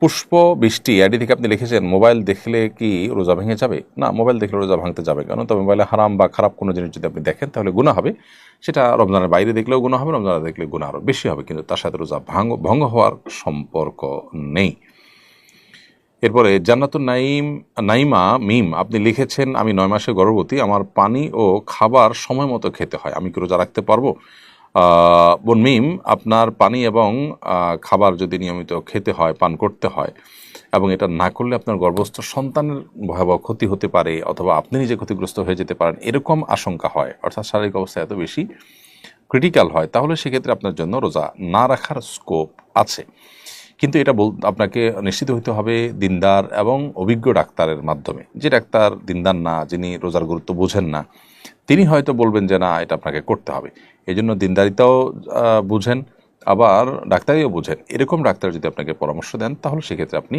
পুষ্প, বৃষ্টি আইডি থেকে আপনি লিখেছেন, মোবাইল দেখলে কি রোজা ভেঙে যাবে? না, মোবাইল দেখলে রোজা ভাঙতে যাবে কেন? তবে মোবাইলে হারাম বা খারাপ কোনো জিনিস যদি আপনি দেখেন, তাহলে গুণা হবে। সেটা রমজানের বাইরে দেখলেও গুণা হবে, রমজানে দেখলে গুণা আরও বেশি হবে, কিন্তু তার সাথে রোজা ভাঙ, ভঙ্গ হওয়ার সম্পর্ক নেই। এরপরে, জান্নাতুন নাইম নাইমা মিম, আপনি লিখেছেন, আমি নয় মাসে গর্ভবতী, আমার পানি ও খাবার সময় মতো খেতে হয়। আমি কি রোজা রাখতে পারব? বোন মিম, আপনার পানি এবং খাবার যদি নিয়মিত খেতে হয়, পান করতে হয়, এবং এটা না করলে আপনার গর্ভস্থ সন্তানের ভয়াবহ ক্ষতি হতে পারে, অথবা আপনি নিজে ক্ষতিগ্রস্ত হয়ে যেতে পারেন, এরকম আশঙ্কা হয়, অর্থাৎ শারীরিক অবস্থা এত বেশি ক্রিটিক্যাল হয়, তাহলে সেক্ষেত্রে আপনার জন্য রোজা না রাখার স্কোপ আছে। কিন্তু এটা বল, আপনাকে নিশ্চিত হইতে হবে দিনদার এবং অভিজ্ঞ ডাক্তারের মাধ্যমে। যে ডাক্তার দিনদার না, যিনি রোজার গুরুত্ব বোঝেন না তিনি হয়তো বলবেন যে, না, এটা আপনাকে করতে হবে। এই জন্য দিনদারিতাও বুঝেন, আবার ডাক্তারিও বুঝেন। এরকম ডাক্তার যদি আপনাকে পরামর্শ দেন, তাহলে সেক্ষেত্রে আপনি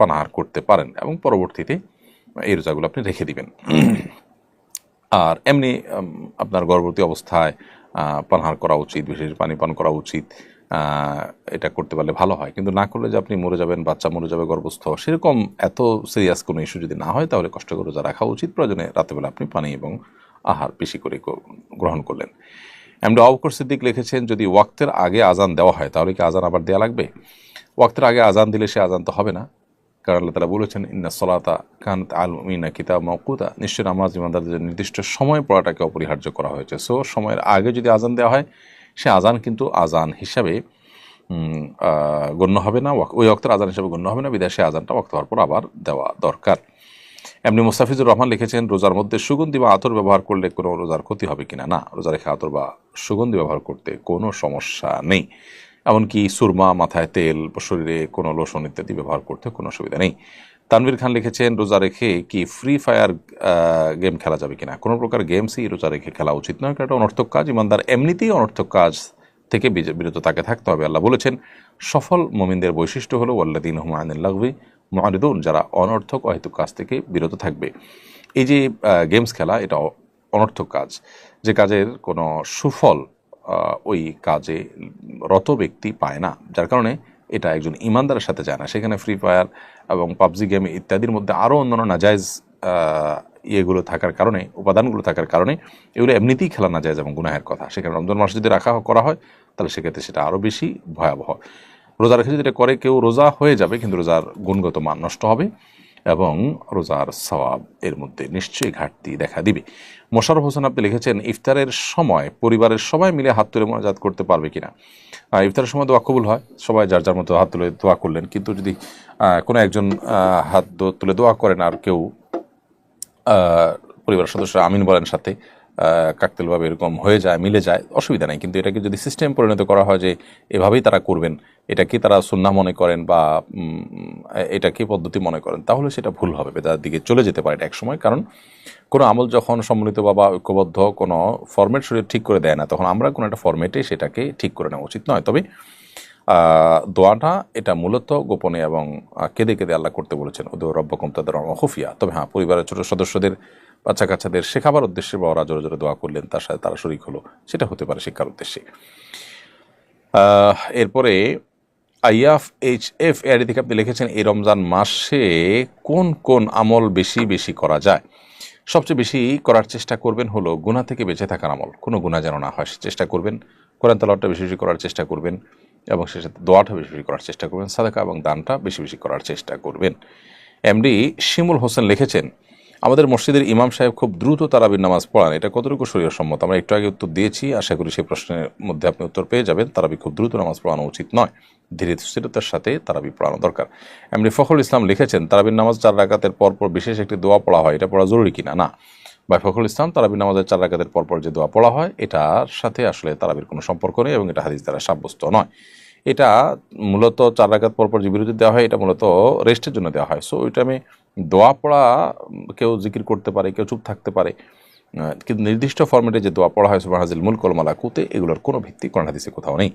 পানাহার করতে পারেন এবং পরবর্তীতে এই রোজাগুলো আপনি রেখে দিবেন। আর এমনি আপনার গর্ভবতী অবস্থায় পানাহার করা উচিত, বিশেষ পানি পান করা উচিত। এটা করতে পারলে ভালো হয়। কিন্তু না করলে যে আপনি মরে যাবেন, বাচ্চা মরে যাবে, গর্ভস্থ, সেরকম এত সিরিয়াস কোনো ইস্যু যদি না হয়, তাহলে কষ্ট করে রোজা রাখা উচিত। প্রয়োজনে রাতেবেলা আপনি পানি এবং আহার বেশি করে গ্রহণ করলেন। এমনি অবকর সিদ্দিক লিখেছেন, যদি ওয়াক্তের আগে আজান দেওয়া হয়, তাহলে কি আজান আবার দেওয়া লাগবে? ওয়াক্তের আগে আজান দিলে সে আজান তো হবে না। কারণ আল্লাহ তালা বলেছেন, ইন্না সলাতা কানত আল মিনা কিতাব মকুতা নিশ্চয় নামাজ ইমানদারদের নির্দিষ্ট সময় পড়াটাকে অপরিহার্য করা হয়েছে। সো, সময়ের আগে যদি আজান দেওয়া হয় সে আজান কিন্তু আজান হিসাবে গণ্য হবে না ওই অক্তের আজান হিসাবে গণ্য হবে না বিদেশে আজানটা ওয়াক্ত হওয়ার পর আবার দেওয়া দরকার। এমনি মুস্তাফিজুর রহমান লিখেছেন, রোজার মধ্যে সুগন্ধি বা আতর ব্যবহার করলে কোনো রোজার ক্ষতি হবে কিনা? না, রোজা রেখে আতর বা সুগন্ধি ব্যবহার করতে কোনো সমস্যা নেই। এমনকি সুরমা, মাথায় তেল, শরীরে কোনো লোশন ইত্যাদি ব্যবহার করতে কোনো অসুবিধা নেই। তানভীর খান লিখেছেন, রোজা রেখে কি ফ্রি ফায়ার গেম খেলা যাবে কিনা? কোনো প্রকার গেমসই রোজা রেখে খেলা উচিত নয়, কারণ এটা অনর্থক কাজ, ইমানদার এমনিতেই অনর্থক কাজ থেকে বিরত তাকে থাকতে হবে। আল্লাহ বলেছেন, সফল মোমিনদের বৈশিষ্ট্য হলো ওয়াল্লাদিন হুমায়ুল লাগবে মারিদুন যারা অনর্থক অহেতুক কাজ থেকে বিরত থাকবে। এই যে গেমস খেলা, এটা অনর্থক কাজ। যে কাজের কোনো সুফল ওই কাজে রত ব্যক্তি পায় না, যার কারণে এটা একজন ইমানদারের সাথে যায় না। সেখানে ফ্রি ফায়ার এবং পাবজি গেম ইত্যাদির মধ্যে আরও অন্যান্য নাজায়জ ইয়েগুলো থাকার কারণে, উপাদানগুলো থাকার কারণে এগুলো এমনিতেই খেলা না যায় এবং গুনাহের কথা। সেখানে রমজান মাস যদি রাখা করা হয়, তাহলে সেক্ষেত্রে সেটা আরও বেশি ভয়াবহ। রোজা রেখে যদি করে, কেউ রোজা হয়ে যাবে, কিন্তু রোজার গুণগত মান নষ্ট হবে। এবং রোজার সওয়াব এর মধ্যে নিশ্চয়ই ঘাটতি দেখা দিবে। মোশারফ হোসেন আপনি লিখেছেন, ইফতারের সময় পরিবারের সবাই মিলে হাত তুলে মোনাজাত করতে পারবে কিনা? ইফতারের সময় দোয়া কবুল হয়, সবাই যার যার মতো হাত তুলে দোয়া করলেন, কিন্তু যদি কোনো একজন হাত তুলে দোয়া করেন আর কেউ পরিবারের সদস্যরা আমিন বলেন সাথে আহ, কাকতালীয়ভাবে এরকম হয়ে যায় মিলে যায় অসুবিধা নেই। কিন্তু এটাকে যদি সিস্টেম পরিণত করা হয় যে এভাবেই তারা করবেন এটাকে তারা সুন্না মনে করেন বা উম, এটাকে পদ্ধতি মনে করেন তাহলে সেটা ভুল হবে বেদার দিকে চলে যেতে পারে এটা এক সময়। কারণ কোনো আমল যখন সম্মিলিত বা ঐক্যবদ্ধ কোনো ফরম্যাট শরীর ঠিক করে দেয় না তখন আমরা কোনো একটা ফরম্যাটে সেটাকে ঠিক করে নেওয়া উচিত নয়। তবে দোয়াটা এটা মূলত গোপনে এবং কেঁদে কেঁদে আল্লাহ করতে বলেছেন ওদের রব্বকম তাদের খুফিয়া। তবে হ্যাঁ পরিবারের ছোট সদস্যদের বাচ্চা কাচ্চাদের শেখাবার উদ্দেশ্যে বা ওরা জোরে জোরে দোয়া করলেন, তার সাথে তারা শরিক হলো। সেটা হতে পারে শিক্ষার উদ্দেশ্যে। এরপরে আইয়াফ এইচ এফ এআডি থেকে আপনি লিখেছেন, এই রমজান মাসে কোন কোন আমল বেশি বেশি করা যায়? সবচেয়ে বেশি করার চেষ্টা করবেন হলো গুণা থেকে বেঁচে থাকার আমল। কোনো গুণা যেন না হয় চেষ্টা করবেন। কোরআন তালাওয়াতটা বেশি বেশি করার চেষ্টা করবেন এবং সে সাথে দোয়াটা বেশি বেশি করার চেষ্টা করবেন, সাদাকা এবং দানটা বেশি বেশি করার চেষ্টা করবেন। এমডি শিমুল হোসেন লিখেছেন আমাদের মসজিদের ইমাম সাহেব খুব দ্রুত তারাবির নামাজ পড়ান। এটা কতটুকু শরীর সম্মত আমরা একটু আগে উত্তর দিয়েছি। আশা করি সেই প্রশ্নের মধ্যে আপনি উত্তর পেয়ে যাবেন। তারাবি খুব দ্রুত নামাজ পড়ানো উচিত নয়। ধীরে স্থিরতার সাথে তারাবি পড়ানো দরকার। এমনি ফখরুল ইসলাম লিখেছেন, তারাবির নামাজ চার রাকাতের পরপর বিশেষ একটি দোয়া পড়া হয়, এটা পড়া জরুরি কিনা? না। বা ফখরুল ইসলাম, তারাবির নামাজের চার রাকাতের পরপর যে দোয়া পড়া হয়, এটার সাথে আসলে তারাবির কোনো সম্পর্ক নেই এবং এটা হাদিস দ্বারা সাব্যস্ত নয়। এটা মূলত চার রাখাত পরপর যে বিরতি দেওয়া হয়, এটা মূলত রেস্টের জন্য দেওয়া হয়। সো ওইটা আমি দোয়া পড়া, কেউ জিকির করতে পারে, কেউ চুপ থাকতে পারে কিন্তু নির্দিষ্ট ফর্মেটে যে দোয়া পড়া হয় সুবাহ হাজিল মুল কলমালা কুতে এগুলোর কোনো ভিত্তি কোরআন হাদিসে কোথাও নেই।